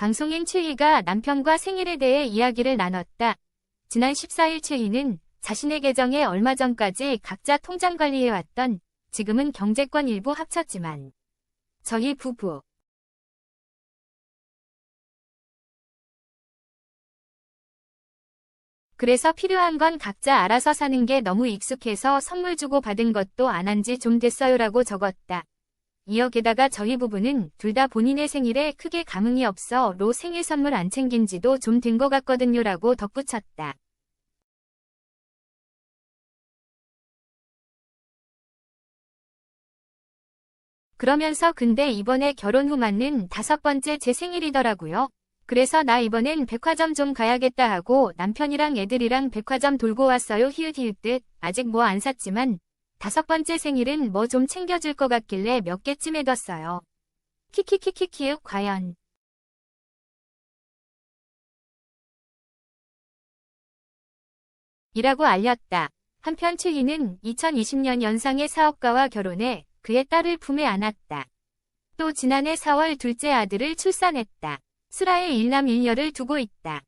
방송인 최희가 남편과 생일에 대해 이야기를 나눴다. 지난 14일 최희는 자신의 계정에 얼마 전까지 각자 통장 관리해왔던 지금은 경제권 일부 합쳤지만 저희 부부 그래서 필요한 건 각자 알아서 사는 게 너무 익숙해서 선물 주고 받은 것도 안 한 지 좀 됐어요라고 적었다. 이어 게다가 저희 부부는 둘 다 본인의 생일에 크게 감흥이 없어 로 생일 선물 안 챙긴 지도 좀 된 것 같거든요 라고 덧붙였다. 그러면서 근데 이번에 결혼 후 맞는 다섯 번째 제 생일이더라고요. 그래서 나 이번엔 백화점 좀 가야겠다 하고 남편이랑 애들이랑 백화점 돌고 왔어요. 히읗히읗 듯 아직 뭐 안 샀지만 다섯 번째 생일은 뭐 좀 챙겨줄 것 같길래 몇 개쯤 해뒀어요. 키키키키키윽 과연 이라고 알렸다. 한편 최희는 2020년 연상의 사업가와 결혼해 그의 딸을 품에 안았다. 또 지난해 4월 둘째 아들을 출산했다. 수라의 일남 일녀를 두고 있다.